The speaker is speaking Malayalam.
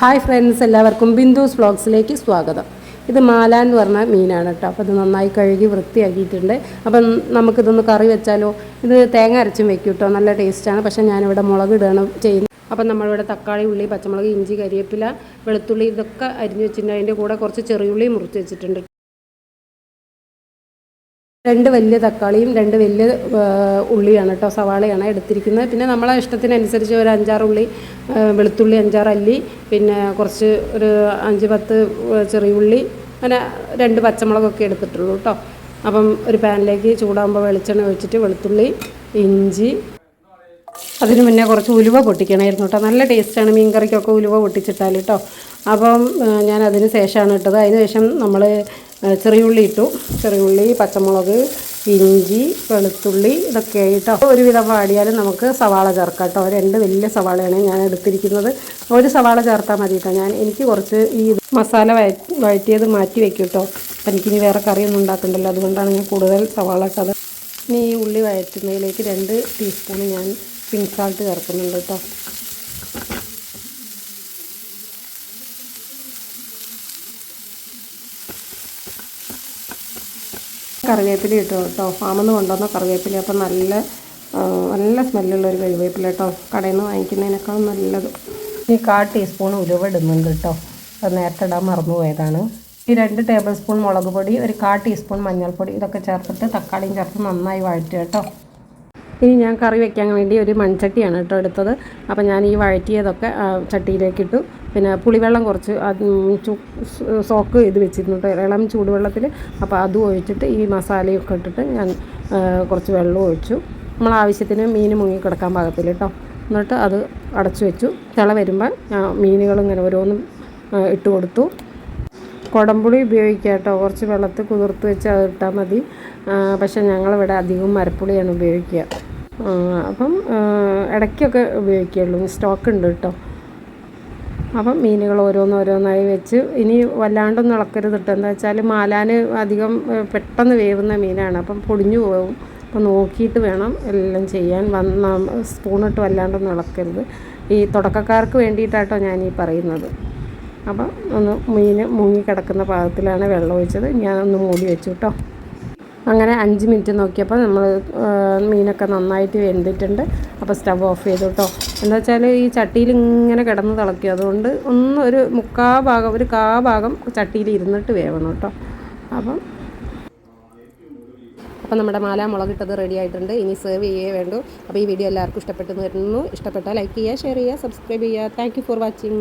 ഹായ് ഫ്രണ്ട്സ് എല്ലാവർക്കും ബിന്ദുസ് വ്ളോഗ്സിലേക്ക് സ്വാഗതം. ഇത് മാല എന്ന് പറഞ്ഞ മീനാണ് കേട്ടോ. അപ്പോൾ ഇത് നന്നായി കഴുകി വൃത്തിയാക്കിയിട്ടുണ്ട്. അപ്പം നമുക്കിതൊന്ന് കറി വെച്ചാലോ? ഇത് തേങ്ങ അരച്ചും വെക്കും കേട്ടോ. നല്ല ടേസ്റ്റാണ്. പക്ഷേ ഞാനിവിടെ മുളക് ഇടുകയാണ് ചെയ്യുന്നത്. അപ്പം നമ്മളിവിടെ തക്കാളി ഉള്ളി പച്ചമുളക് ഇഞ്ചി കരിവേപ്പില വെളുത്തുള്ളി ഇതൊക്കെ അരിഞ്ഞു വെച്ചിട്ടുണ്ട്. അതിന്റെ കൂടെ കുറച്ച് ചെറിയുള്ളി മുറിച്ച് വെച്ചിട്ടുണ്ട് രണ്ട് വലിയ തക്കാളിയും രണ്ട് വലിയ ഉള്ളിയാണ് കേട്ടോ സവാളയാണ് എടുത്തിരിക്കുന്നത്. പിന്നെ നമ്മളെ ഇഷ്ടത്തിനനുസരിച്ച് ഒരു അഞ്ചാറ് ഉള്ളി വെളുത്തുള്ളി അഞ്ചാറ് അല്ലി പിന്നെ കുറച്ച് ഒരു അഞ്ച് പത്ത് ചെറിയ ഉള്ളി അങ്ങനെ രണ്ട് പച്ചമുളകൊക്കെ എടുത്തിട്ടുള്ളൂ കേട്ടോ അപ്പം ഒരു പാനിലേക്ക് ചൂടാകുമ്പോൾ വെളിച്ചെണ്ണ ഒഴിച്ചിട്ട് വെളുത്തുള്ളി ഇഞ്ചി അതിന് മുന്നേ കുറച്ച് ഉലുവ പൊട്ടിക്കണമായിരുന്നു കേട്ടോ നല്ല ടേസ്റ്റാണ് മീൻ കറിക്കൊക്കെ ഉലുവ പൊട്ടിച്ചിട്ടാൽ കേട്ടോ അപ്പം ഞാൻ അതിന് ശേഷമാണ് ഇട്ടത്. അതിന് ശേഷം നമ്മൾ ചെറിയുള്ളി ഇട്ടു. ചെറിയുള്ളി പച്ചമുളക് ഇഞ്ചി വെളുത്തുള്ളി ഇതൊക്കെ കേട്ടോ ഒരുവിധം വാടിയാലും നമുക്ക് സവാള ചേർക്കാം കേട്ടോ. രണ്ട് വലിയ സവാളയാണ് ഞാൻ എടുത്തിരിക്കുന്നത്. ഒരു സവാള ചേർത്താൽ മതി കേട്ടോ ഞാൻ. എനിക്ക് കുറച്ച് ഈ മസാല വഴ വഴറ്റിയത് മാറ്റി വെക്കും കേട്ടോ. എനിക്കിനി വേറെ കറിയൊന്നും ഉണ്ടാക്കണ്ടല്ലോ. അതുകൊണ്ടാണ് ഞാൻ കൂടുതൽ സവാള ഇട്ടത്. ഇനി ഈ ഉള്ളി വഴറ്റുന്നതിലേക്ക് രണ്ട് ടീസ്പൂൺ ഞാൻ പിങ്ക് സാൾട്ട് ചേർക്കുന്നുണ്ട് കേട്ടോ. കറിവേപ്പില ഇട്ടു കേട്ടോ. ഫാമിൽ കൊണ്ടുവന്ന കറിവേപ്പില. അപ്പം നല്ല നല്ല സ്മെല്ലുള്ള ഒരു കറിവേപ്പില കേട്ടോ. കടയിൽ നിന്ന് വാങ്ങിക്കുന്നതിനേക്കാളും നല്ലത്. ഈ കാ ടീസ്പൂൺ ഉലുവ ഇടുന്നുണ്ട് കേട്ടോ. അത് നേരത്തെ ഇടാൻ മറന്നു പോയതാണ് ഈ രണ്ട് ടേബിൾ സ്പൂൺ മുളക് പൊടി ഒരു കാ ടീസ്പൂൺ മഞ്ഞൾപ്പൊടി ഇതൊക്കെ ചേർത്തിട്ട് തക്കാളിയും ചേർത്ത് നന്നായി വഴറ്റുക കേട്ടോ. ഇനി ഞാൻ കറി വെക്കാൻ വേണ്ടി ഒരു മൺചട്ടിയാണ് കേട്ടോ എടുത്തത്. അപ്പോൾ ഞാൻ ഈ വഴറ്റിയതൊക്കെ ചട്ടിയിലേക്ക് ഇട്ടു. പിന്നെ പുളിവെള്ളം കുറച്ച് സോക്ക് ചെയ്ത് വെച്ചിരുന്നു കേട്ടോ ഇളം ചൂടുവെള്ളത്തിൽ അപ്പോൾ അതും ഒഴിച്ചിട്ട് ഈ മസാലയൊക്കെ ഇട്ടിട്ട് ഞാൻ കുറച്ച് വെള്ളം ഒഴിച്ചു. നമ്മൾ ആവശ്യത്തിന് മീൻ മുങ്ങിക്കിടക്കാൻ പാകത്തിൽ കേട്ടോ. എന്നിട്ട് അത് അടച്ചു വെച്ചു. തിള വരുമ്പോൾ മീനുകൾ ഇങ്ങനെ ഓരോന്നും ഇട്ട് കൊടുത്തു. കുടംപുളി ഉപയോഗിക്കുക കേട്ടോ. കുറച്ച് വെള്ളത്തിൽ കുതിർത്ത് വെച്ച് അത് ഇട്ടാൽ മതി. പക്ഷേ ഞങ്ങളിവിടെ അധികം മരപ്പുളിയാണ് ഉപയോഗിക്കുക. അപ്പം ഇടയ്ക്കൊക്കെ ഉപയോഗിക്കുകയുള്ളൂ. സ്റ്റോക്ക് ഉണ്ട് കേട്ടോ. അപ്പം മീനുകൾ ഓരോന്നോരോന്നായി വെച്ച് ഇനി വല്ലാണ്ടൊന്നും ഇളക്കരുത് കേട്ടോ. എന്താ വെച്ചാൽ മാലാന് അധികം പെട്ടെന്ന് വേവുന്ന മീനാണ്. അപ്പം പൊടിഞ്ഞു പോകും. അപ്പം നോക്കിയിട്ട് വേണം എല്ലാം ചെയ്യാൻ. വന്ന സ്പൂണിട്ട് വല്ലാണ്ടൊന്നും ഇളക്കരുത്. ഈ തുടക്കക്കാർക്ക് വേണ്ടിയിട്ടാട്ടോ ഞാൻ ഈ പറയുന്നത്. അപ്പം ഒന്ന് മീൻ മുങ്ങിക്കിടക്കുന്ന പാകത്തിലാണ് വെള്ളം ഒഴിച്ചത്. ഞാനൊന്ന് മൂടി വെച്ചു കേട്ടോ. അങ്ങനെ അഞ്ച് മിനിറ്റ് നോക്കിയപ്പോൾ നമ്മൾ മീനൊക്കെ നന്നായിട്ട് വെന്തിട്ടുണ്ട്. അപ്പോൾ സ്റ്റവ് ഓഫ് ചെയ്തു കേട്ടോ. എന്താ വെച്ചാൽ ഈ ചട്ടിയിൽ ഇങ്ങനെ കിടന്ന് തിളക്കും അതുകൊണ്ട് ഒന്ന് ഒരു മുക്കാ ഭാഗം ഒരു കാ ഭാഗം ചട്ടിയിൽ ഇരുന്നിട്ട് വേവണം കേട്ടോ. അപ്പം അപ്പം നമ്മുടെ മാല മുളകിട്ടത് റെഡി ആയിട്ടുണ്ട്. ഇനി സെർവ് ചെയ്യേ വേണ്ടു. അപ്പോൾ ഈ വീഡിയോ എല്ലാവർക്കും ഇഷ്ടപ്പെട്ടെന്ന് വരുന്നു ഇഷ്ടപ്പെട്ടാൽ ലൈക്ക് ചെയ്യുക ഷെയർ ചെയ്യുക സബ്സ്ക്രൈബ് ചെയ്യുക. Thank for watching